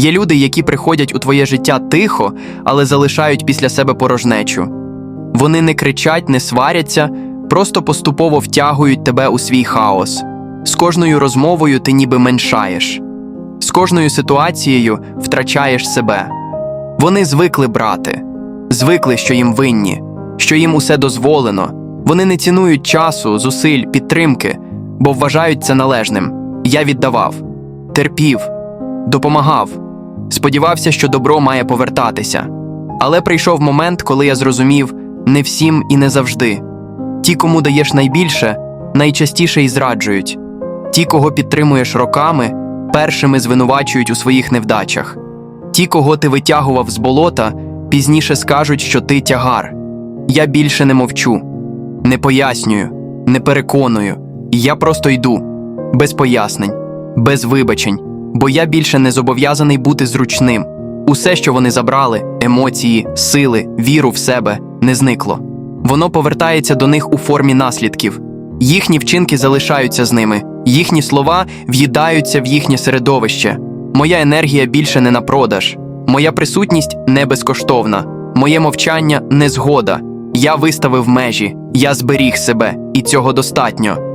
Є люди, які приходять у твоє життя тихо, але залишають після себе порожнечу. Вони не кричать, не сваряться, просто поступово втягують тебе у свій хаос. З кожною розмовою ти ніби меншаєш, з кожною ситуацією втрачаєш себе. Вони звикли брати, звикли, що їм винні, що їм усе дозволено. Вони не цінують часу, зусиль, підтримки, бо вважають це належним. Я віддавав, терпів, допомагав, сподівався, що добро має повертатися. Але прийшов момент, коли я зрозумів не всім і не завжди. Ті, кому даєш найбільше, найчастіше і зраджують. Ті, кого підтримуєш роками, першими звинувачують у своїх невдачах. Ті, кого ти витягував з болота, пізніше скажуть, що ти тягар. Я більше не мовчу, не пояснюю, не переконую. Я просто йду, без пояснень, без вибачень, бо я більше не зобов'язаний бути зручним. Усе, що вони забрали, емоції, сили, віру в себе, не зникло. Воно повертається до них у формі наслідків. Їхні вчинки залишаються з ними, їхні слова в'їдаються в їхнє середовище. Моя енергія більше не на продаж, моя присутність не безкоштовна, моє мовчання не згода. Я виставив межі, я зберіг себе, і цього достатньо.